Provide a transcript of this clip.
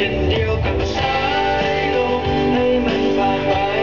เช่นเดียวกับสายลมให้มันผ่านไป